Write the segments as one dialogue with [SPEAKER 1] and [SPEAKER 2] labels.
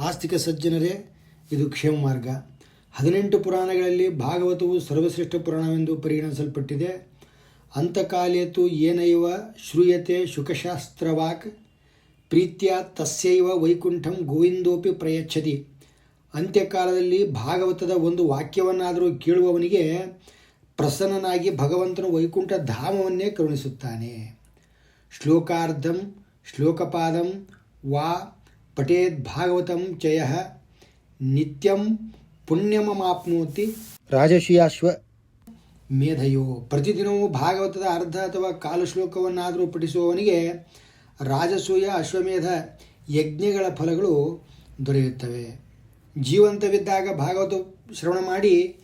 [SPEAKER 1] ಆಸ್ತಿಕ ಸಜ್ಜನರೇ, ಇದು ಕ್ಷೇಮ ಮಾರ್ಗ. ಹದಿನೆಂಟು ಪುರಾಣಗಳಲ್ಲಿ ಭಾಗವತವು ಸರ್ವಶ್ರೇಷ್ಠ ಪುರಾಣವೆಂದು ಪರಿಗಣಿಸಲ್ಪಟ್ಟಿದೆ. ಅಂತಕಾಲೇತು ಏನೈವ ಶ್ರೂಯತೆ ಶುಕಶಾಸ್ತ್ರವಾಕ್? ಪ್ರೀತ್ಯ ತಸ್ಯೈವ ವೈಕುಂಠಂ ಗೋವಿಂದೋಪಿ ಪ್ರಯಚ್ಛತಿ. ಅಂತ್ಯಕಾಲದಲ್ಲಿ ಭಾಗವತದ ಒಂದು ವಾಕ್ಯವನ್ನಾದರೂ ಕೇಳುವವನಿಗೆ ಪ್ರಸನ್ನನಾಗಿ ಭಗವಂತನು ವೈಕುಂಠ ಧಾಮವನ್ನೇ ಕರುಣಿಸುತ್ತಾನೆ. ಶ್ಲೋಕಾರ್ಧಂ, ಶ್ಲೋಕಪಾದಂ, ವಾ ಪಠೇದ್ ಭಾಗವತಂ ಚಯ ನಿತ್ಯಂ ಪುಣ್ಯಮಮಾಪ್ನೋತಿ ರಾಜಶಿಯಾಶ್ವ ಮೇಧಯೋ ಪ್ರತಿದಿನವೂ ಭಾಗವತದ ಅರ್ಧ ಅಥವಾ ಕಾಲು ಶ್ಲೋಕವನ್ನಾದರೂ ಪಠಿಸುವವನಿಗೆ ರಾಜಸೂಯ ಅಶ್ವಮೇಧ ಯಜ್ಞಗಳ ಫಲಗಳು ದೊರೆಯುತ್ತವೆ. ಜೀವಂತವಿದ್ದಾಗ ಭಾಗವತ ಶ್ರವಣ ಮಾಡಿ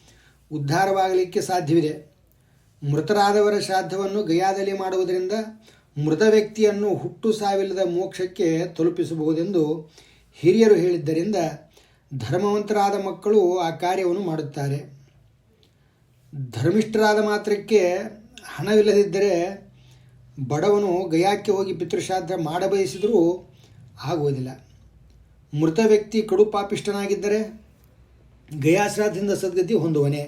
[SPEAKER 1] ಉದ್ಧಾರವಾಗಲಿಕ್ಕೆ ಸಾಧ್ಯವಿದೆ. ಮೃತರಾದವರ ಶ್ರಾದ್ದವನ್ನು ಗಯಾದಲ್ಲಿ ಮಾಡುವುದರಿಂದ ಮೃತ ವ್ಯಕ್ತಿಯನ್ನು ಹುಟ್ಟು ಸಾವಿಲ್ಲದ ಮೋಕ್ಷಕ್ಕೆ ತಲುಪಿಸಬಹುದೆಂದು ಹಿರಿಯರು ಹೇಳಿದ್ದರಿಂದ ಧರ್ಮವಂತರಾದ ಮಕ್ಕಳು ಆ ಕಾರ್ಯವನ್ನು ಮಾಡುತ್ತಾರೆ. ಧರ್ಮಿಷ್ಠರಾದ ಮಾತ್ರಕ್ಕೆ ಹಣವಿಲ್ಲದಿದ್ದರೆ ಬಡವನು ಗಯಾಕ್ಕೆ ಹೋಗಿ ಪಿತೃಶ್ರಾದ್ದ ಮಾಡಬಯಸಿದರೂ ಆಗುವುದಿಲ್ಲ. ಮೃತ ವ್ಯಕ್ತಿ ಕಡು ಪಾಪಿಷ್ಠನಾಗಿದ್ದರೆ ಗಯಾಶ್ರಾದ್ದದಿಂದ ಸದ್ಗತಿ ಹೊಂದುವನೆ.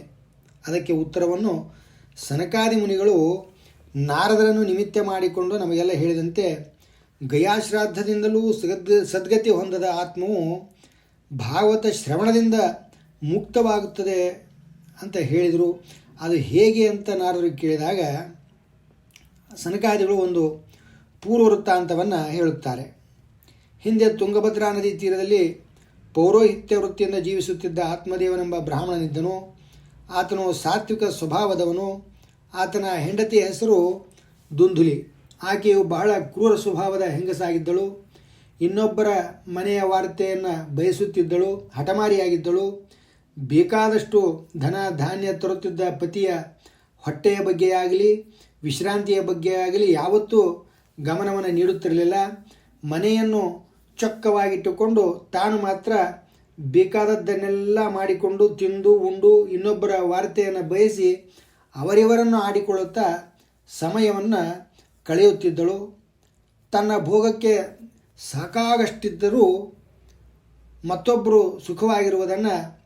[SPEAKER 1] ಅದಕ್ಕೆ ಉತ್ತರವನ್ನು ಸನಕಾದಿ ಮುನಿಗಳು ನಾರದರನ್ನು ನಿಮಿತ್ತ ಮಾಡಿಕೊಂಡು ನಮಗೆಲ್ಲ ಹೇಳಿದಂತೆ ಗಯಾಶ್ರಾದ್ದದಿಂದಲೂ ಸದ್ಗ ಸದ್ಗತಿ ಹೊಂದದ ಆತ್ಮವು ಭಾಗವತ ಶ್ರವಣದಿಂದ ಮುಕ್ತವಾಗುತ್ತದೆ ಅಂತ ಹೇಳಿದರು. ಅದು ಹೇಗೆ ಅಂತ ನಾರದರು ಕೇಳಿದಾಗ, ಸನಕಾದಿಗಳು ಒಂದು ಪೂರ್ವ ವೃತ್ತಾಂತವನ್ನು ಹೇಳುತ್ತಾರೆ. ಹಿಂದೆ ತುಂಗಭದ್ರಾ ನದಿ ತೀರದಲ್ಲಿ ಪೌರೋಹಿತ್ಯ ವೃತ್ತಿಯಿಂದ ಜೀವಿಸುತ್ತಿದ್ದ ಆತ್ಮದೇವನೆಂಬ ಬ್ರಾಹ್ಮಣನಿದ್ದನು. ಆತನು ಸಾತ್ವಿಕ ಸ್ವಭಾವದವನು. ಆತನ ಹೆಂಡತಿಯ ಹೆಸರು ದುಂದುಲಿ ಆಕೆಯು ಬಹಳ ಕ್ರೂರ ಸ್ವಭಾವದ ಹೆಂಗಸಾಗಿದ್ದಳು. ಇನ್ನೊಬ್ಬರ ಮನೆಯ ವಾರ್ತೆಯನ್ನು ಬಯಸುತ್ತಿದ್ದಳು, ಹಠಮಾರಿಯಾಗಿದ್ದಳು. ಬೇಕಾದಷ್ಟು ಧನ ಧಾನ್ಯ ತರುತ್ತಿದ್ದ ಪತಿಯ ಹೊಟ್ಟೆಯ ಬಗ್ಗೆಯಾಗಲಿ ವಿಶ್ರಾಂತಿಯ ಬಗ್ಗೆ ಆಗಲಿ ಯಾವತ್ತೂ ಗಮನವನ್ನು ನೀಡುತ್ತಿರಲಿಲ್ಲ. ಮನೆಯನ್ನು ಚೊಕ್ಕವಾಗಿಟ್ಟುಕೊಂಡು ತಾನು ಮಾತ್ರ ಬೇಕಾದದ್ದನ್ನೆಲ್ಲ ಮಾಡಿಕೊಂಡು ತಿಂದು ಉಂಡು ಇನ್ನೊಬ್ಬರ ವಾರ್ತೆಯನ್ನು ಬಯಸಿ ಅವರಿವರನ್ನು ಆಡಿಕೊಳ್ಳುತ್ತಾ ಸಮಯವನ್ನು ಕಳೆಯುತ್ತಿದ್ದಳು. ತನ್ನ ಭೋಗಕ್ಕೆ ಸಾಕಾಗಷ್ಟಿದ್ದರೂ ಮತ್ತೊಬ್ಬರು ಸುಖವಾಗಿರುವುದನ್ನು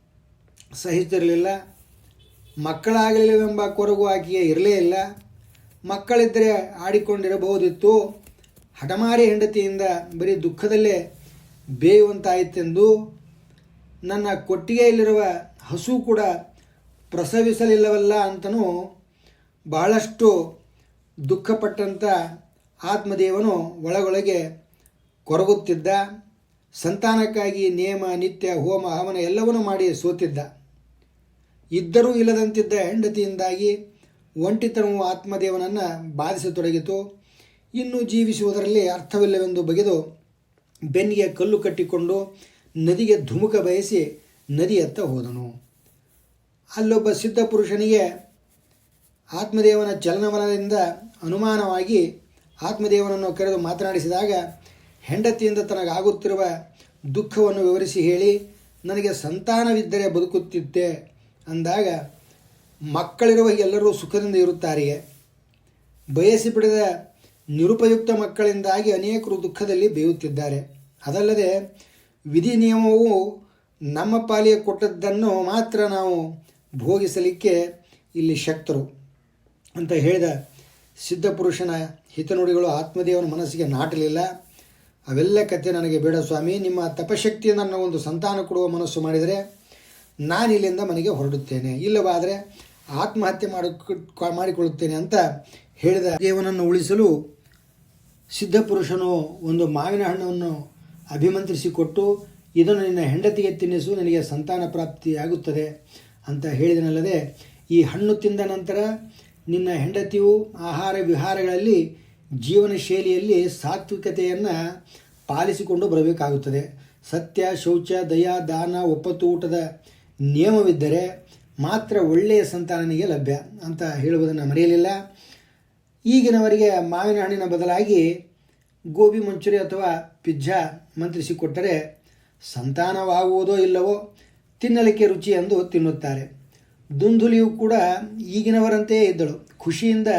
[SPEAKER 1] ಸಹಿಸಿರಲಿಲ್ಲ. ಮಕ್ಕಳಾಗಲಿಲ್ಲವೆಂಬ ಕೊರಗು ಆಕೆಯೇ ಇರಲೇ ಇಲ್ಲ. ಮಕ್ಕಳಿದ್ದರೆ ಆಡಿಕೊಂಡಿರಬಹುದಿತ್ತು. ಹಠಮಾರಿ ಹೆಂಡತಿಯಿಂದ ಬರೀ ದುಃಖದಲ್ಲೇ ಬೇಯುವಂತಾಯಿತೆಂದು ನನ್ನ ಕೊಟ್ಟಿಗೆಯಲ್ಲಿರುವ ಹಸು ಕೂಡ ಪ್ರಸವಿಸಲಿಲ್ಲವಲ್ಲ ಅಂತನೂ ಬಹಳಷ್ಟು ದುಃಖಪಟ್ಟಂಥ ಆತ್ಮದೇವನು ಒಳಗೊಳಗೆ ಕೊರಗುತ್ತಿದ್ದ, ಸಂತಾನಕ್ಕಾಗಿ ನಿಯಮ ನಿತ್ಯ, ಹೋಮ, ಹವನ ಎಲ್ಲವನ್ನೂ ಮಾಡಿ ಸೋತಿದ್ದ. ಇದ್ದರೂ ಇಲ್ಲದಂತಿದ್ದ ಹೆಂಡತಿಯಿಂದಾಗಿ ಒಂಟಿತನವು ಆತ್ಮದೇವನನ್ನು ಬಾಧಿಸತೊಡಗಿತು. ಇನ್ನು ಜೀವಿಸುವುದರಲ್ಲಿ ಅರ್ಥವಿಲ್ಲವೆಂದು ಬಗೆದು ಬೆನ್ನಿಗೆ ಕಲ್ಲು ಕಟ್ಟಿಕೊಂಡು ನದಿಗೆ ಧುಮುಕ ಬಯಸಿ ನದಿಯತ್ತ ಹೋದನು. ಅಲ್ಲೊಬ್ಬ ಸಿದ್ಧ ಪುರುಷನಿಗೆ ಆತ್ಮದೇವನ ಚಲನವಲನದಿಂದ ಅನುಮಾನವಾಗಿ ಆತ್ಮದೇವನನ್ನು ಕರೆದು ಮಾತನಾಡಿಸಿದಾಗ ಹೆಂಡತಿಯಿಂದ ತನಗಾಗುತ್ತಿರುವ ದುಃಖವನ್ನು ವಿವರಿಸಿ ಹೇಳಿ, ನನಗೆ ಸಂತಾನವಿದ್ದರೆ ಬದುಕುತ್ತಿದ್ದೆ ಅಂದಾಗ ಮಕ್ಕಳಿರುವ ಎಲ್ಲರೂ ಸುಖದಿಂದ ಇರುತ್ತಾರೆಯೇ? ಬಯಸಿ ಬಿಡದ ನಿರುಪಯುಕ್ತ ಮಕ್ಕಳಿಂದಾಗಿ ಅನೇಕರು ದುಃಖದಲ್ಲಿ ಬೇಯುತ್ತಿದ್ದಾರೆ. ಅದಲ್ಲದೆ ವಿಧಿ ನಿಯಮವು ನಮ್ಮ ಪಾಲಿಗೆ ಕೊಟ್ಟದ್ದನ್ನು ಮಾತ್ರ ನಾವು ಭೋಗಿಸಲಿಕ್ಕೆ ಇಲ್ಲಿ ಶಕ್ತರು ಅಂತ ಹೇಳಿದ ಸಿದ್ಧಪುರುಷನ ಹಿತನುಡಿಗಳು ಆತ್ಮದೇವನ ಮನಸ್ಸಿಗೆ ನಾಟಲಿಲ್ಲ. ಅವೆಲ್ಲ ಕಥೆ ನನಗೆ ಬೇಡ ಸ್ವಾಮಿ, ನಿಮ್ಮ ತಪಶಕ್ತಿಯಿಂದ ನನ್ನ ಒಂದು ಸಂತಾನ ಕೊಡುವ ಮನಸ್ಸು ಮಾಡಿದರೆ ನಾನು ಇಲ್ಲಿಂದ ಮನೆಗೆ ಹೊರಡುತ್ತೇನೆ. ಇಲ್ಲವಾದರೆ ಆತ್ಮಹತ್ಯೆ ಮಾಡಿ ಮಾಡಿಕೊಳ್ಳುತ್ತೇನೆ ಅಂತ ಹೇಳಿದ ದೇವನನ್ನು ಉಳಿಸಲು ಸಿದ್ಧಪುರುಷನು ಒಂದು ಮಾವಿನ ಹಣ್ಣನ್ನು ಅಭಿಮಂತ್ರಿಸಿಕೊಟ್ಟು, ಇದನ್ನು ನಿನ್ನ ಹೆಂಡತಿಗೆ ತಿನ್ನಿಸು, ನಿನಗೆ ಸಂತಾನ ಪ್ರಾಪ್ತಿಯಾಗುತ್ತದೆ. ಅಂತ ಹೇಳಿದನಲ್ಲದೆ, ಈ ಹಣ್ಣು ತಿಂದ ನಂತರ ನಿನ್ನ ಹೆಂಡತಿಯು ಆಹಾರ ವಿಹಾರಗಳಲ್ಲಿ ಜೀವನ ಶೈಲಿಯಲ್ಲಿ ಸಾತ್ವಿಕತೆಯನ್ನು ಪಾಲಿಸಿಕೊಂಡು ಬರಬೇಕಾಗುತ್ತದೆ. ಸತ್ಯ, ಶೌಚ, ದಯಾ, ದಾನ, ಒಪ್ಪತ್ತು, ಊಟದ ನಿಯಮವಿದ್ದರೆ ಮಾತ್ರ ಒಳ್ಳೆಯ ಸಂತಾನನಿಗೆ ಲಭ್ಯ ಅಂತ ಹೇಳುವುದನ್ನು ಮರೆಯಲಿಲ್ಲ. ಈಗಿನವರಿಗೆ ಮಾವಿನ ಹಣ್ಣಿನ ಬದಲಾಗಿ ಗೋಬಿ ಮಂಚೂರಿ ಅಥವಾ ಪಿಜ್ಜಾ ಮಂತ್ರಿಸಿಕೊಟ್ಟರೆ ಸಂತಾನವಾಗುವುದೋ ಇಲ್ಲವೋ ತಿನ್ನಲಿಕ್ಕೆ ರುಚಿ ಎಂದು ತಿನ್ನುತ್ತಾರೆ. ದುಂದುಲಿಯು ಕೂಡ ಈಗಿನವರಂತೆಯೇ ಇದ್ದಳು. ಖುಷಿಯಿಂದ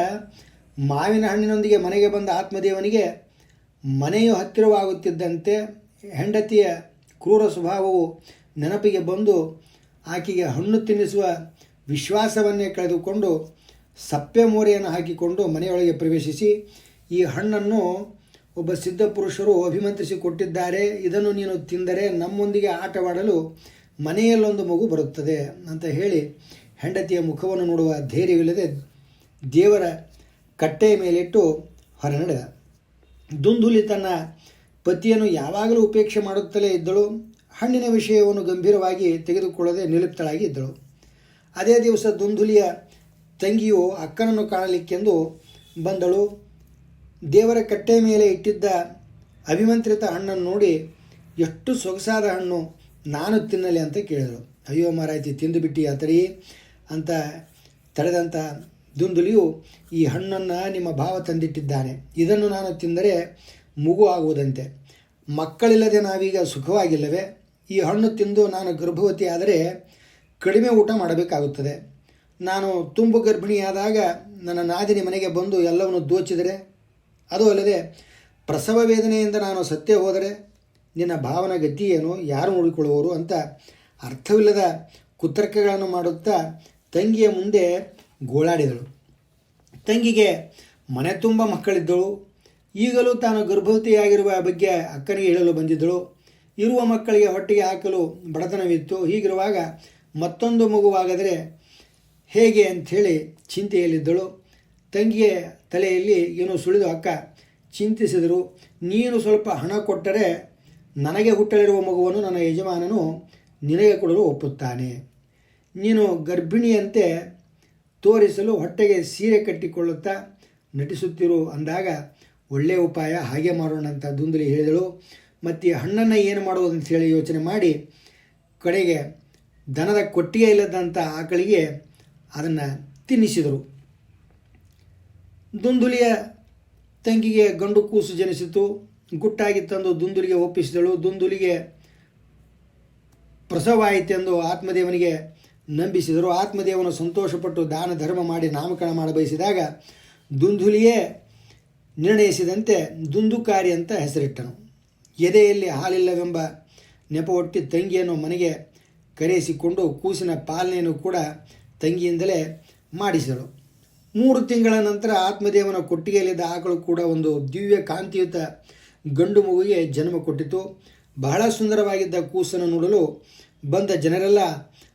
[SPEAKER 1] ಮಾವಿನ ಹಣ್ಣಿನೊಂದಿಗೆ ಮನೆಗೆ ಬಂದ ಆತ್ಮದೇವನಿಗೆ ಮನೆಯು ಹತ್ತಿರವಾಗುತ್ತಿದ್ದಂತೆ ಹೆಂಡತಿಯ ಕ್ರೂರ ಸ್ವಭಾವವು ನೆನಪಿಗೆ ಬಂದು ಆಕೆಗೆ ಹಣ್ಣು ತಿನ್ನಿಸುವ ವಿಶ್ವಾಸವನ್ನೇ ಕಳೆದುಕೊಂಡು ಸಪ್ಪೆ ಮೋರೆಯನ್ನು ಹಾಕಿಕೊಂಡು ಮನೆಯೊಳಗೆ ಪ್ರವೇಶಿಸಿ, ಈ ಹಣ್ಣನ್ನು ಒಬ್ಬ ಸಿದ್ಧ ಪುರುಷರು ಅಭಿಮಂತ್ರಿಸಿ ಕೊಟ್ಟಿದ್ದಾರೆ ಇದನ್ನು ನೀನು ತಿಂದರೆ ನಮ್ಮೊಂದಿಗೆ ಆಟವಾಡಲು ಮನೆಯಲ್ಲೊಂದು ಮಗು ಬರುತ್ತದೆ ಅಂತ ಹೇಳಿ ಹೆಂಡತಿಯ ಮುಖವನ್ನು ನೋಡುವ ಧೈರ್ಯವಿಲ್ಲದೆ ದೇವರ ಕಟ್ಟೆಯ ಮೇಲಿಟ್ಟು ಹೊರ ನಡೆದ. ದುಂದುಲಿ ತನ್ನ ಪತಿಯನ್ನು ಯಾವಾಗಲೂ ಉಪೇಕ್ಷೆ ಮಾಡುತ್ತಲೇ ಇದ್ದಳು. ಹಣ್ಣಿನ ವಿಷಯವನ್ನು ಗಂಭೀರವಾಗಿ ತೆಗೆದುಕೊಳ್ಳದೆ ನಿಲುಪ್ತಳಾಗಿ ಇದ್ದಳು. ಅದೇ ದಿವಸ ದುಂದುಲಿಯ ತಂಗಿಯು ಅಕ್ಕನನ್ನು ಕಾಣಲಿಕ್ಕೆಂದು ಬಂದಳು. ದೇವರ ಕಟ್ಟೆಯ ಮೇಲೆ ಇಟ್ಟಿದ್ದ ಅಭಿಮಂತ್ರಿತ ಹಣ್ಣನ್ನು ನೋಡಿ ಎಷ್ಟು ಸೊಗಸಾದ ಹಣ್ಣು ನಾನು ತಿನ್ನಲಿ ಅಂತ ಕೇಳಿದರು. ಅಯ್ಯೋ ಮಾರಾಯ್ತಿ ತಿಂದು ಬಿಟ್ಟು ಆತರಿ ಅಂತ ತಡೆದಂಥ ದುಂದುಲಿಯು ಈ ಹಣ್ಣನ್ನು ನಿಮ್ಮ ಭಾವ ತಂದಿಟ್ಟಿದ್ದಾನೆ. ಇದನ್ನು ನಾನು ತಿಂದರೆ ಮಗು ಆಗುವುದಂತೆ. ಮಕ್ಕಳಿಲ್ಲದೆ ನಾವೀಗ ಸುಖವಾಗಿಲ್ಲವೇ? ಈ ಹಣ್ಣು ತಿಂದು ನಾನು ಗರ್ಭವತಿ ಆದರೆ ಕಡಿಮೆ ಊಟ ಮಾಡಬೇಕಾಗುತ್ತದೆ. ನಾನು ತುಂಬು ಗರ್ಭಿಣಿಯಾದಾಗ ನನ್ನ ನಾದಿನಿ ಮನೆಗೆ ಬಂದು ಎಲ್ಲವನ್ನು ದೋಚಿದರೆ? ಅದು ಅಲ್ಲದೆ ಪ್ರಸವ ವೇದನೆಯಿಂದ ನಾನು ಸತ್ಯ ಹೋದರೆ? ನಿನ್ನ ಭಾವನ ಗತಿ ಏನು? ಯಾರು ನೋಡಿಕೊಳ್ಳುವರು ಅಂತ ಅರ್ಥವಿಲ್ಲದ ಕುತರ್ಕಗಳನ್ನು ಮಾಡುತ್ತಾ ತಂಗಿಯ ಮುಂದೆ ಗೋಳಾಡಿದಳು. ತಂಗಿಗೆ ಮನೆ ತುಂಬ ಮಕ್ಕಳಿದ್ದಳು. ಈಗಲೂ ತಾನು ಗರ್ಭವತಿಯಾಗಿರುವ ಬಗ್ಗೆ ಅಕ್ಕನಿಗೆ ಹೇಳಲು ಬಂದಿದ್ದಳು. ಇರುವ ಮಕ್ಕಳಿಗೆ ಹೊಟ್ಟೆಗೆ ಹಾಕಲು ಬಡತನವಿತ್ತು. ಹೀಗಿರುವಾಗ ಮತ್ತೊಂದು ಮಗುವಾಗದರೆ ಹೇಗೆ ಅಂಥೇಳಿ ಚಿಂತೆಯಲ್ಲಿದ್ದಳು. ತಂಗಿಯ ತಲೆಯಲ್ಲಿ ಏನೋ ಸುಳಿದು ಅಕ್ಕ ಚಿಂತಿಸಿದರು. ನೀನು ಸ್ವಲ್ಪ ಹಣ ಕೊಟ್ಟರೆ ನನಗೆ ಹುಟ್ಟಲಿರುವ ಮಗುವನ್ನು ನನ್ನ ಯಜಮಾನನು ನಿನಗೆ ಕೊಡಲು ಒಪ್ಪುತ್ತಾನೆ. ನೀನು ಗರ್ಭಿಣಿಯಂತೆ ತೋರಿಸಲು ಹೊಟ್ಟೆಗೆ ಸೀರೆ ಕಟ್ಟಿಕೊಳ್ಳುತ್ತಾ ನಟಿಸುತ್ತಿರು ಅಂದಾಗ, ಒಳ್ಳೆಯ ಉಪಾಯ, ಹಾಗೆ ಮಾಡೋಣ ಅಂತ ದುಂದುಲಿ ಹೇಳಿದಳು. ಮತ್ತು ಹಣ್ಣನ್ನು ಏನು ಮಾಡುವುದು ಅಂತ ಹೇಳಿ ಯೋಚನೆ ಮಾಡಿ, ಕಡೆಗೆ ದನದ ಕೊಟ್ಟಿಗೆ ಇಲ್ಲದಂಥ ಆಕಳಿಗೆ ಅದನ್ನು ತಿನ್ನಿಸಿದರು. ದುಂದುಲಿಯ ತಂಗಿಗೆ ಗಂಡು ಕೂಸು ಜನಿಸಿತು. ಗುಟ್ಟಾಗಿ ತಂದು ದುಂದುಲಿಗೆ ಒಪ್ಪಿಸಿದಳು. ದುಂದುಲಿಗೆ ಪ್ರಸವವಾಯಿತೆಂದು ಆತ್ಮದೇವನಿಗೆ ನಂಬಿಸಿದರು. ಆತ್ಮದೇವನು ಸಂತೋಷಪಟ್ಟು ದಾನ ಧರ್ಮ ಮಾಡಿ ನಾಮಕರಣ ಮಾಡಬಯಸಿದಾಗ ದುಂದುಲಿಯೇ ನಿರ್ಣಯಿಸಿದಂತೆ ದುಂದುಕಾರಿ ಅಂತ ಹೆಸರಿಟ್ಟನು. ಎದೆಯಲ್ಲಿ ಹಾಲಿಲ್ಲವೆಂಬ ನೆಪವೊಟ್ಟಿ ತಂಗಿಯನ್ನು ಮನೆಗೆ ಕರೆಯಿಸಿಕೊಂಡು ಕೂಸಿನ ಪಾಲನೆಯನ್ನು ಕೂಡ ತಂಗಿಯಿಂದಲೇ ಮಾಡಿಸಿದಳು. ಮೂರು ತಿಂಗಳ ನಂತರ ಆತ್ಮದೇವನ ಕೊಟ್ಟಿಗೆಯಲ್ಲಿದ್ದ ಆಕಳು ಕೂಡ ಒಂದು ದಿವ್ಯ ಕಾಂತಿಯುತ ಗಂಡು ಮಗುವಿಗೆ ಜನ್ಮ ಕೊಟ್ಟಿತು. ಬಹಳ ಸುಂದರವಾಗಿದ್ದ ಕೂಸನ್ನು ನೋಡಲು ಬಂದ ಜನರೆಲ್ಲ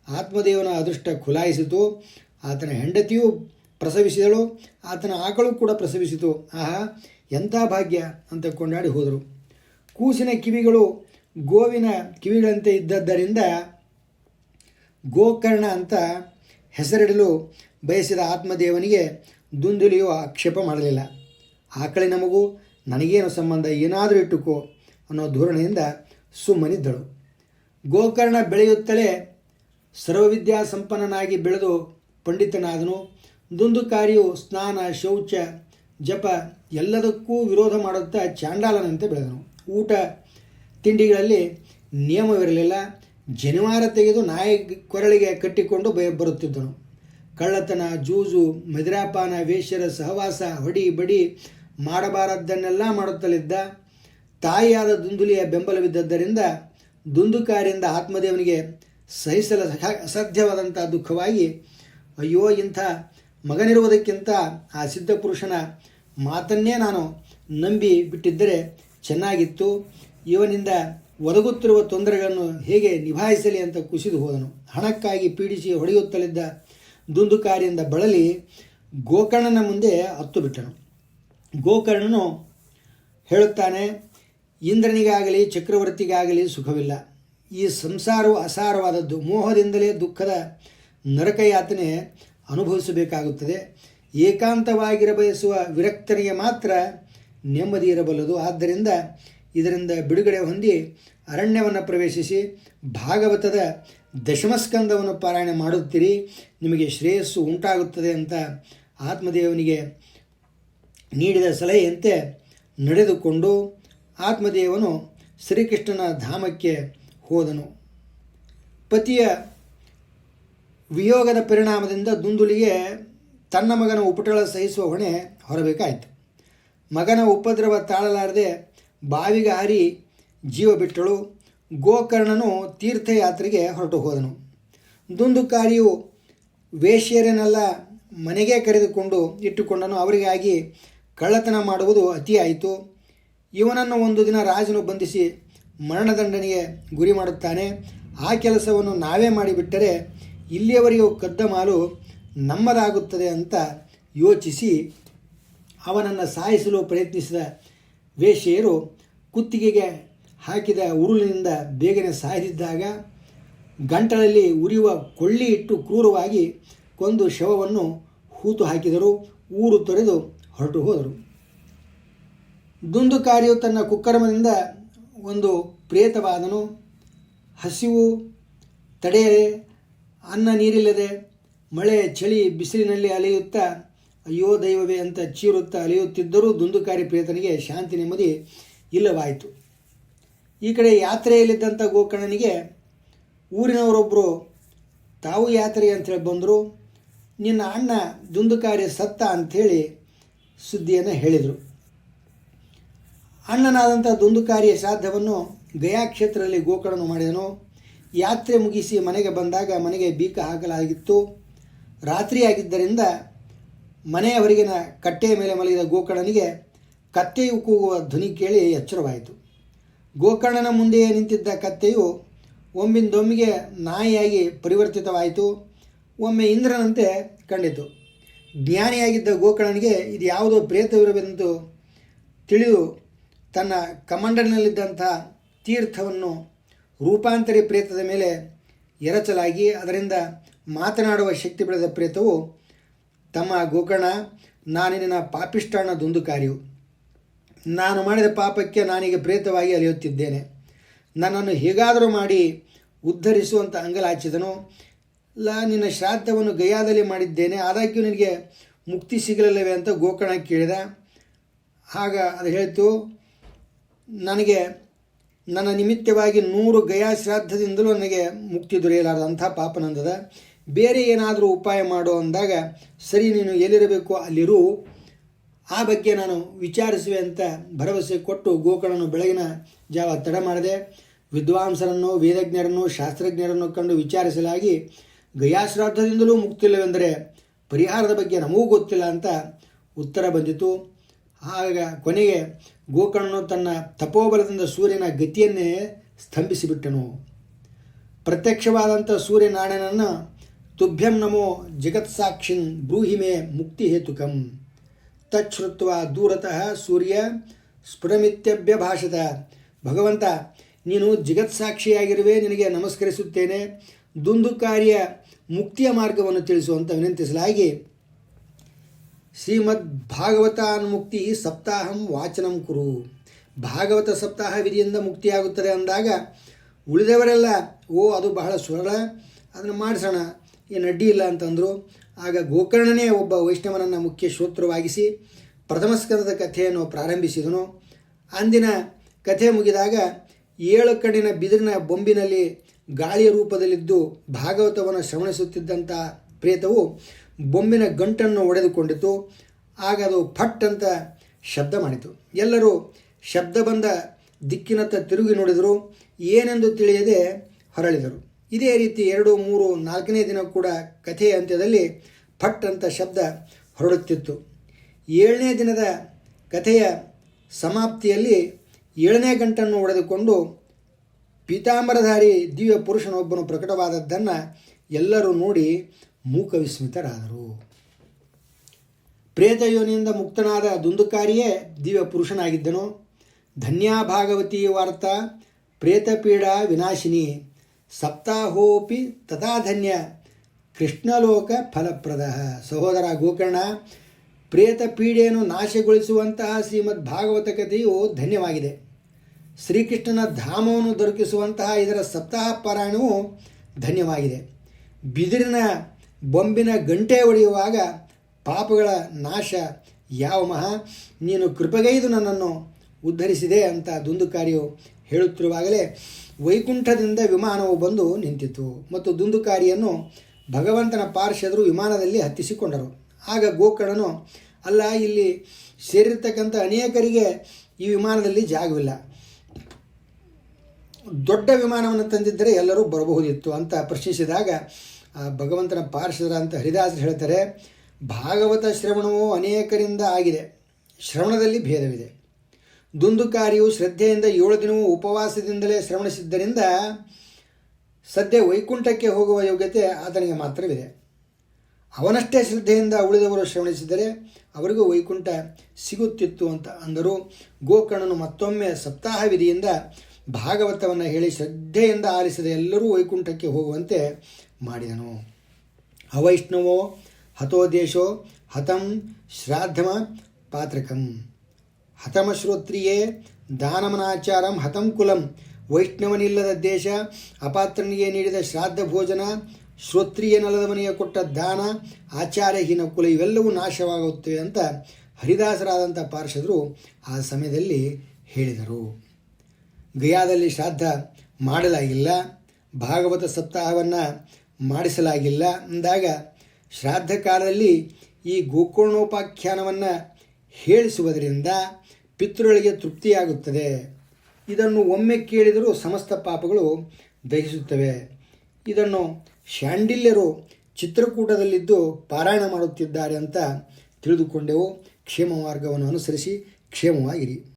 [SPEAKER 1] ಆತ್ಮದೇವನ ಅದೃಷ್ಟ ಖುಲಾಯಿಸಿತು. ಆತನ ಹೆಂಡತಿಯೂ ಪ್ರಸವಿಸಿದಳು. ಆತನ ಆಕಳು ಕೂಡ ಪ್ರಸವಿಸಿತು. ಆಹಾ, ಎಂಥ ಭಾಗ್ಯ ಅಂತ ಕೊಂಡಾಡಿ ಹೋದರು. ಕೂಸಿನ ಕಿವಿಗಳು ಗೋವಿನ ಕಿವಿಗಳಂತೆ ಇದ್ದದ್ದರಿಂದ ಗೋಕರ್ಣ ಅಂತ ಹೆಸರಿಡಲು ಬಯಸಿದ ಆತ್ಮದೇವನಿಗೆ ದುಂದುಲಿಯು ಆಕ್ಷೇಪ ಮಾಡಲಿಲ್ಲ. ಆಕಳಿನ ಮಗು ನನಗೇನು ಸಂಬಂಧ? ಏನಾದರೂ ಇಟ್ಟುಕೋ ಅನ್ನೋ ಧೋರಣೆಯಿಂದ ಸುಮ್ಮನಿದ್ದಳು. ಗೋಕರ್ಣ ಬೆಳೆಯುತ್ತಲೇ ಸರ್ವವಿದ್ಯಾ ಸಂಪನ್ನನಾಗಿ ಬೆಳೆದು ಪಂಡಿತನಾದನು. ದುಂದುಕಾರಿಯು ಸ್ನಾನ, ಶೌಚ, ಜಪ ಎಲ್ಲದಕ್ಕೂ ವಿರೋಧ ಮಾಡುತ್ತಾ ಚಾಂಡಾಲನಂತೆ ಬೆಳೆದನು. ಊಟ, ತಿಂಡಿಗಳಲ್ಲಿ ನಿಯಮವಿರಲಿಲ್ಲ. ಜನಿವಾರ ತೆಗೆದು ನಾಯಿ ಕೊರಳಿಗೆ ಕಟ್ಟಿಕೊಂಡು ಬಯ ಬರುತ್ತಿದ್ದನು. ಕಳ್ಳತನ, ಜೂಜು, ಮದಿರಾಪಾನ, ವೇಶ್ಯರ ಸಹವಾಸ, ಹೊಡಿ, ಬಡಿ ಮಾಡಬಾರದ್ದನ್ನೆಲ್ಲ ಮಾಡುತ್ತಲಿದ್ದ ತಾಯಿಯಾದ ದುಂದುಲಿಯ ಬೆಂಬಲವಿದ್ದದ್ದರಿಂದ ದುಂದುಕಾರಿಯಿಂದ ಆತ್ಮದೇವನಿಗೆ ಸಹಿಸಲು ಅಸಾಧ್ಯವಾದಂಥ ದುಃಖವಾಗಿ, ಅಯ್ಯೋ, ಇಂಥ ಮಗನಿರುವುದಕ್ಕಿಂತ ಆ ಸಿದ್ಧ ಪುರುಷನ ಮಾತನ್ನೇ ನಾನು ನಂಬಿ ಬಿಟ್ಟಿದ್ದರೆ ಚೆನ್ನಾಗಿತ್ತು. ಇವನಿಂದ ಒದಗುತ್ತಿರುವ ತೊಂದರೆಗಳನ್ನು ಹೇಗೆ ನಿಭಾಯಿಸಲಿ ಅಂತ ಕುಸಿದು ಹೋದನು. ಹಣಕ್ಕಾಗಿ ಪೀಡಿಸಿ ಹೊಡೆಯುತ್ತಲಿದ್ದ ದುಂದುಕಾರಿಯಿಂದ ಬಳಲಿ ಗೋಕರ್ಣನ ಮುಂದೆ ಹತ್ತು ಬಿಟ್ಟನು. ಗೋಕರ್ಣನು ಹೇಳುತ್ತಾನೆ, ಇಂದ್ರನಿಗಾಗಲಿ, ಚಕ್ರವರ್ತಿಗಾಗಲಿ ಸುಖವಿಲ್ಲ. ಈ ಸಂಸಾರವು ಅಸಾರವಾದದ್ದು. ಮೋಹದಿಂದಲೇ ದುಃಖದ ನರಕಯಾತನೆ ಅನುಭವಿಸಬೇಕಾಗುತ್ತದೆ. ಏಕಾಂತವಾಗಿರ ಬಯಸುವ ವಿರಕ್ತನಿಗೆ ಮಾತ್ರ ನೆಮ್ಮದಿ ಇರಬಲ್ಲದು. ಆದ್ದರಿಂದ ಇದರಿಂದ ಬಿಡುಗಡೆ ಹೊಂದಿ ಅರಣ್ಯವನ್ನು ಪ್ರವೇಶಿಸಿ ಭಾಗವತದ ದಶಮಸ್ಕಂದವನ್ನು ಪಾರಾಯಣ ಮಾಡುತ್ತೀರಿ. ನಿಮಗೆ ಶ್ರೇಯಸ್ಸು ಉಂಟಾಗುತ್ತದೆ ಅಂತ ಆತ್ಮದೇವನಿಗೆ ನೀಡಿದ ಸಲಹೆಯಂತೆ ನಡೆದುಕೊಂಡು ಆತ್ಮದೇವನು ಶ್ರೀಕೃಷ್ಣನ ಧಾಮಕ್ಕೆ ಹೋದನು. ಪತಿಯ ವಿಯೋಗದ ಪರಿಣಾಮದಿಂದ ದುಂದುಲಿಗೆ ತನ್ನ ಮಗನ ಉಪಟಳ ಸಹಿಸುವ ಹೊಣೆ ಹೊರಬೇಕಾಯಿತು. ಮಗನ ಉಪದ್ರವ ತಾಳಲಾರದೆ ಬಾವಿಗೆ ಹಾರಿ ಜೀವ ಬಿಟ್ಟಳು. ಗೋಕರ್ಣನು ತೀರ್ಥಯಾತ್ರೆಗೆ ಹೊರಟು ಹೋದನು. ದುಂದುಕಾರಿಯು ವೇಶ್ಯರನ್ನೆಲ್ಲ ಮನೆಗೆ ಕರೆದುಕೊಂಡು ಇಟ್ಟುಕೊಂಡನು. ಅವರಿಗಾಗಿ ಕಳ್ಳತನ ಮಾಡುವುದು ಅತಿಯಾಯಿತು ಇವನನ್ನು ಒಂದು ದಿನ ರಾಜನು ಬಂಧಿಸಿ ಮರಣದಂಡನೆಗೆ ಗುರಿ ಮಾಡುತ್ತಾನೆ. ಆ ಕೆಲಸವನ್ನು ನಾವೇ ಮಾಡಿಬಿಟ್ಟರೆ ಇಲ್ಲಿಯವರೆಗೂ ಕದ್ದ ಮಾಲು ನಮ್ಮದಾಗುತ್ತದೆ ಅಂತ ಯೋಚಿಸಿ ಅವನನ್ನು ಸಾಯಿಸಲು ಪ್ರಯತ್ನಿಸಿದ ವೇಶ್ಯೆಯರು ಕುತ್ತಿಗೆಗೆ ಹಾಕಿದ ಉರುಳಿನಿಂದ ಬೇಗನೆ ಸಾಯದಿದ್ದಾಗ ಗಂಟಲಲ್ಲಿ ಉರಿಯುವ ಕೊಳ್ಳಿ ಇಟ್ಟು ಕ್ರೂರವಾಗಿ ಕೊಂದು ಶವವನ್ನು ಹೂತು ಹಾಕಿದರು. ಊರು ತೊರೆದು ಹೊರಟು ಹೋದರು. ದುಂದುಕಾರಿಯು ತನ್ನ ಕುಕ್ಕರ್ಮದಿಂದ ಒಂದು ಪ್ರೇತವಾದನು, ಹಸಿವು, ತಡೆಯದೆ, ಅನ್ನ ನೀರಿಲ್ಲದೆ, ಮಳೆ, ಚಳಿ, ಬಿಸಿಲಿನಲ್ಲಿ ಅಲೆಯುತ್ತಾ, ಅಯ್ಯೋ ದೈವವೇ ಅಂತ ಚೀರುತ್ತಾ ಅಲೆಯುತ್ತಿದ್ದರೂ ದುಂದುಕಾರಿ ಪ್ರೇತನಿಗೆ ಶಾಂತಿ ನೆಮ್ಮದಿ ಇಲ್ಲವಾಯಿತು. ಈ ಕಡೆ ಯಾತ್ರೆಯಲ್ಲಿದ್ದಂಥ ಗೋಕರ್ಣನಿಗೆ ಊರಿನವರೊಬ್ಬರು ತಾವು ಯಾತ್ರೆ ಅಂತೇಳಿ ಬಂದರು. ನಿನ್ನ ಅಣ್ಣ ದುಂದುಕಾರಿ ಸತ್ತ ಅಂಥೇಳಿ ಸುದ್ದಿಯನ್ನು ಹೇಳಿದರು. ಅಣ್ಣನಾದಂಥ ದುಂದುಕಾರಿಯ ಶ್ರಾದ್ದವನ್ನು ಗಯಾ ಕ್ಷೇತ್ರದಲ್ಲಿ ಗೋಕರ್ಣನು ಮಾಡಿದನು. ಯಾತ್ರೆ ಮುಗಿಸಿ ಮನೆಗೆ ಬಂದಾಗ ಮನೆಗೆ ಬೀಕ ಹಾಕಲಾಗಿತ್ತು. ರಾತ್ರಿಯಾಗಿದ್ದರಿಂದ ಮನೆಯ ಹೊರಗಿನ ಕಟ್ಟೆಯ ಮೇಲೆ ಮಲಗಿದ ಗೋಕರ್ಣನಿಗೆ ಕತ್ತೆಯು ಕೂಗುವ ಧ್ವನಿ ಕೇಳಿ ಎಚ್ಚರವಾಯಿತು. ಗೋಕರ್ಣನ ಮುಂದೆಯೇ ನಿಂತಿದ್ದ ಕತ್ತೆಯು ಒಮ್ಮಿಂದೊಮ್ಮಿಗೆ ನಾಯಿಯಾಗಿ ಪರಿವರ್ತಿತವಾಯಿತು. ಒಮ್ಮೆ ಇಂದ್ರನಂತೆ ಕಂಡಿತು. ಜ್ಞಾನಿಯಾಗಿದ್ದ ಗೋಕರ್ಣನಿಗೆ ಇದು ಯಾವುದೋ ಪ್ರೇತವಿರಬೇಕೆಂದು ತಿಳಿದು ತನ್ನ ಕಮಂಡಲಿನಲ್ಲಿದ್ದಂಥ ತೀರ್ಥವನ್ನು ರೂಪಾಂತರಿ ಪ್ರೇತದ ಮೇಲೆ ಎರಚಲಾಗಿ ಅದರಿಂದ ಮಾತನಾಡುವ ಶಕ್ತಿ ಬೆಳೆದ ಪ್ರೇತವು, ತಮ್ಮ ಗೋಕರ್ಣ ನಾನಿನ ಪಾಪಿಷ್ಟಾಣ ದುಂದುಕಾರಿಯು. ನಾನು ಮಾಡಿದ ಪಾಪಕ್ಕೆ ನಾನೀಗ ಪ್ರೇತವಾಗಿ ಅಲಿಯುತ್ತಿದ್ದೇನೆ. ನನ್ನನ್ನು ಹೇಗಾದರೂ ಮಾಡಿ ಉದ್ಧರಿಸುವಂಥ ಅಂಗಲಾಚಿದನು ಲ, ನಿನ್ನ ಶ್ರಾದ್ದವನ್ನು ಗಯಾದಲ್ಲಿ ಮಾಡಿದ್ದೇನೆ, ಆದಾಗ್ಯೂ ನಿನಗೆ ಮುಕ್ತಿ ಸಿಗಲಿಲ್ಲವೇ ಅಂತ ಗೋಕರ್ಣ ಕೇಳಿದ. ಆಗ ಅದು ಹೇಳ್ತು, ನನಗೆ, ನನ್ನ ನಿಮಿತ್ತವಾಗಿ ನೂರು ಗಯಾ ಶ್ರಾದ್ದದಿಂದಲೂ ನನಗೆ ಮುಕ್ತಿ ದೊರೆಯಲಾರದ. ಅಂಥ ಪಾಪನಂದದ ಬೇರೆ ಏನಾದರೂ ಉಪಾಯ ಮಾಡು ಅಂದಾಗ, ಸರಿ, ನೀನು ಎಲ್ಲಿರಬೇಕು ಅಲ್ಲಿರು. ಆ ಬಗ್ಗೆ ನಾನು ವಿಚಾರಿಸುವೆ ಅಂತ ಭರವಸೆ ಕೊಟ್ಟು ಗೋಕರ್ಣನು ಬೆಳಗಿನ ಜಾವ ತಡ ಮಾಡಿದೆ. ವಿದ್ವಾಂಸರನ್ನು, ವೇದಜ್ಞರನ್ನು, ಶಾಸ್ತ್ರಜ್ಞರನ್ನು ಕಂಡು ವಿಚಾರಿಸಲಾಗಿ ಗಯಾಶ್ರಾದ್ದದಿಂದಲೂ ಮುಕ್ತಿಲ್ಲವೆಂದರೆ ಪರಿಹಾರದ ಬಗ್ಗೆ ನಮಗೂ ಗೊತ್ತಿಲ್ಲ ಅಂತ ಉತ್ತರ ಬಂದಿತು. ಆಗ ಕೊನೆಗೆ ಗೋಕರ್ಣನು ತನ್ನ ತಪೋಬಲದಿಂದ ಸೂರ್ಯನ ಗತಿಯನ್ನೇ ಸ್ತಂಭಿಸಿಬಿಟ್ಟನು. ಪ್ರತ್ಯಕ್ಷವಾದಂಥ ಸೂರ್ಯನಾರಾಯಣನನ್ನು ತುಭ್ಯಂ ನಮೋ ಜಗತ್ಸಾಕ್ಷಿನ್ ಬ್ರೂಹಿಮೆ ಮುಕ್ತಿ ಹೇತುಕಂ. ತಚ್ಛ್ರುತ್ವ ದೂರತಃ ಸೂರ್ಯ ಸ್ಫುರಮಿತ್ಯಭ್ಯ ಭಾಷತ. ಭಗವಂತ, ನೀನು ಜಗತ್ಸಾಕ್ಷಿಯಾಗಿರುವೆ ನಿನಗೆ ನಮಸ್ಕರಿಸುತ್ತೇನೆ. ದುಂದುಕಾರಿಯ ಮುಕ್ತಿಯ ಮಾರ್ಗವನ್ನು ತಿಳಿಸುವಂತ ವಿನಂತಿಸಲಾಗಿ ಶ್ರೀಮದ್ ಭಾಗವತಾನ್ಮುಕ್ತಿ ಸಪ್ತಾಹಂ ವಾಚನಂ ಕುರು. ಭಾಗವತ ಸಪ್ತಾಹ ವಿಧಿಯಿಂದ ಮುಕ್ತಿಯಾಗುತ್ತದೆ ಅಂದಾಗ ಉಳಿದವರೆಲ್ಲ, ಓ, ಅದು ಬಹಳ ಸುರಳ, ಅದನ್ನು ಮಾಡಿಸೋಣ, ಏನು ಅಡ್ಡಿ ಇಲ್ಲ ಅಂತಂದರು, ಆಗ ಗೋಕರ್ಣನೇ ಒಬ್ಬ ವೈಷ್ಣವನನ್ನು ಮುಖ್ಯ ಶ್ರೋತ್ರವಾಗಿಸಿ ಪ್ರಥಮಸ್ಕಂದದ ಕಥೆಯನ್ನು ಪ್ರಾರಂಭಿಸಿದನು. ಅಂದಿನ ಕಥೆ ಮುಗಿದಾಗ ಏಳು ಕಣ್ಣಿನ ಬಿದಿರಿನ ಬೊಂಬಿನಲ್ಲಿ ಗಾಳಿಯ ರೂಪದಲ್ಲಿದ್ದು ಭಾಗವತವನ್ನು ಶ್ರವಣಿಸುತ್ತಿದ್ದಂಥ ಪ್ರೇತವು ಬೊಂಬಿನ ಗಂಟನ್ನು ಒಡೆದುಕೊಂಡಿತು. ಆಗ ಅದು ಫಟ್ ಅಂತ ಶಬ್ದ ಮಾಡಿತು. ಎಲ್ಲರೂ ಶಬ್ದ ಬಂದ ದಿಕ್ಕಿನತ್ತ ತಿರುಗಿ ನೋಡಿದರು. ಏನೆಂದು ತಿಳಿಯದೆ ಹೊರಳಿದರು. ಇದೇ ರೀತಿ ಎರಡು, ಮೂರು, ನಾಲ್ಕನೇ ದಿನ ಕೂಡ ಕಥೆಯ ಅಂತ್ಯದಲ್ಲಿ ಫಟ್ ಅಂತ ಶಬ್ದ ಹೊರಡುತ್ತಿತ್ತು. ಏಳನೇ ದಿನದ ಕಥೆಯ ಸಮಾಪ್ತಿಯಲ್ಲಿ ಏಳನೇ ಗಂಟನ್ನು ಒಡೆದುಕೊಂಡು ಪೀತಾಂಬರಧಾರಿ ದಿವ್ಯ ಪುರುಷನೊಬ್ಬನು ಪ್ರಕಟವಾದದ್ದನ್ನು ಎಲ್ಲರೂ ನೋಡಿ ಮೂಕ ವಿಸ್ಮಿತರಾದರು ಪ್ರೇತಯೋನಿಯಿಂದ ಮುಕ್ತನಾದ ದುಂದುಕಾರಿಯೇ ದಿವ್ಯ ಪುರುಷನಾಗಿದ್ದನು. ಧನ್ಯಾ ಭಾಗವತಿ ವಾರ್ತಾ, ಪ್ರೇತಪೀಡಾ ವಿನಾಶಿನಿ, ಸಪ್ತಾಹೋಪಿ ತಥಾಧನ್ಯ, ಕೃಷ್ಣಲೋಕ ಫಲಪ್ರದ. ಸಹೋದರ ಗೋಕರ್ಣ ಪ್ರೇತ ಪೀಡೆಯನ್ನು ನಾಶಗೊಳಿಸುವಂತಹ ಶ್ರೀಮದ್ ಭಾಗವತ ಕಥೆಯು ಧನ್ಯವಾಗಿದೆ. ಶ್ರೀಕೃಷ್ಣನ ಧಾಮವನ್ನು ದೊರಕಿಸುವಂತಹ ಇದರ ಸಪ್ತಾಹ ಪಾರಾಯಣವು ಧನ್ಯವಾಗಿದೆ. ಬಿದಿರಿನ ಬೊಂಬಿನ ಗಂಟೆ ಒಡೆಯುವಾಗ ಪಾಪಗಳ ನಾಶ ಯಾವ ಮಹಾ? ನೀನು ಕೃಪೆಗೈದು ನನ್ನನ್ನು ಉದ್ಧರಿಸಿದೆ ಅಂತ ದುಂದುಕಾರಿಯು ಹೇಳುತ್ತಿರುವಾಗಲೇ ವೈಕುಂಠದಿಂದ ವಿಮಾನವು ಬಂದು ನಿಂತಿತು ಮತ್ತು ದುಂದುಕಾರಿಯನ್ನು ಭಗವಂತನ ಪಾರ್ಷದರು ವಿಮಾನದಲ್ಲಿ ಹತ್ತಿಸಿಕೊಂಡರು. ಆಗ ಗೋಕರ್ಣನು, ಅಲ್ಲ, ಇಲ್ಲಿ ಸೇರಿರ್ತಕ್ಕಂಥ ಅನೇಕರಿಗೆ ಈ ವಿಮಾನದಲ್ಲಿ ಜಾಗವಿಲ್ಲ. ದೊಡ್ಡ ವಿಮಾನವನ್ನು ತಂದಿದ್ದರೆ ಎಲ್ಲರೂ ಬರಬಹುದಿತ್ತು ಅಂತ ಪ್ರಶ್ನಿಸಿದಾಗ ಭಗವಂತನ ಪಾರ್ಶ್ವದ ಅಂತ ಹರಿದಾಸರು ಹೇಳ್ತಾರೆ, ಭಾಗವತ ಶ್ರವಣವು ಅನೇಕರಿಂದ ಆಗಿದೆ. ಶ್ರವಣದಲ್ಲಿ ಭೇದವಿದೆ. ದುಂದುಕಾರಿಯು ಶ್ರದ್ಧೆಯಿಂದ ಏಳು ದಿನವೂ ಉಪವಾಸದಿಂದಲೇ ಶ್ರವಣಿಸಿದ್ದರಿಂದ ಸದ್ಯ ವೈಕುಂಠಕ್ಕೆ ಹೋಗುವ ಯೋಗ್ಯತೆ ಆತನಿಗೆ ಮಾತ್ರವಿದೆ. ಅವನಷ್ಟೇ ಶ್ರದ್ಧೆಯಿಂದ ಉಳಿದವರು ಶ್ರವಣಿಸಿದರೆ ಅವರಿಗೂ ವೈಕುಂಠ ಸಿಗುತ್ತಿತ್ತು ಅಂತ ಅಂದರು. ಗೋಕರ್ಣನು ಮತ್ತೊಮ್ಮೆ ಸಪ್ತಾಹ ವಿಧಿಯಿಂದ ಭಾಗವತವನ್ನು ಹೇಳಿ ಶ್ರದ್ಧೆಯಿಂದ ಆಲಿಸಿದ ಎಲ್ಲರೂ ವೈಕುಂಠಕ್ಕೆ ಹೋಗುವಂತೆ ಮಾಡಿದನು. ಅವೈಷ್ಣವೋ ಹತೋ ದೇಶೋ ಹತಂ ಶ್ರಾದ್ದಮ ಪಾತ್ರಕಂ. ಹತಮಶ್ರೋತ್ರಿಯೇ ದಾನಮನಾಚಾರಂ ಹತಂ ಕುಲಂ. ವೈಷ್ಣವನಿಲ್ಲದ ದೇಶ ಅಪಾತ್ರನಿಗೆ ನೀಡಿದ ಶ್ರಾದ್ದ ಭೋಜನ ಶ್ರೋತ್ರಿಯನಲ್ಲದವನಿಗೆ ಕೊಟ್ಟ ದಾನ, ಆಚಾರ್ಯಹೀನ ಕುಲ ಇವೆಲ್ಲವೂ ನಾಶವಾಗುತ್ತವೆ ಅಂತ ಹರಿದಾಸರಾದಂಥ ಪಾರ್ಷದರು ಆ ಸಮಯದಲ್ಲಿ ಹೇಳಿದರು. ಗಯಾದಲ್ಲಿ ಶ್ರಾದ್ದ ಮಾಡಲಾಗಿಲ್ಲ, ಭಾಗವತ ಸಪ್ತಾಹವನ್ನು ಮಾಡಿಸಲಾಗಿಲ್ಲ ಅಂದಾಗ ಶ್ರಾದ್ದ ಕಾಲದಲ್ಲಿ ಈ ಗೋಕರ್ಣೋಪಾಖ್ಯಾನವನ್ನು ಹೇಳಿಸುವುದರಿಂದ ಪಿತೃಗಳಿಗೆ ತೃಪ್ತಿಯಾಗುತ್ತದೆ. ಇದನ್ನು ಒಮ್ಮೆ ಕೇಳಿದರೂ ಸಮಸ್ತ ಪಾಪಗಳು ದಹಿಸುತ್ತವೆ. ಇದನ್ನು ಶಾಂಡಿಲ್ಯರು ಚಿತ್ರಕೂಟದಲ್ಲಿದ್ದು ಪಾರಾಯಣ ಮಾಡುತ್ತಿದ್ದಾರೆ ಅಂತ ತಿಳಿದುಕೊಂಡೆವು. ಕ್ಷೇಮ ಮಾರ್ಗವನ್ನು ಅನುಸರಿಸಿ ಕ್ಷೇಮವಾಗಿರಿ.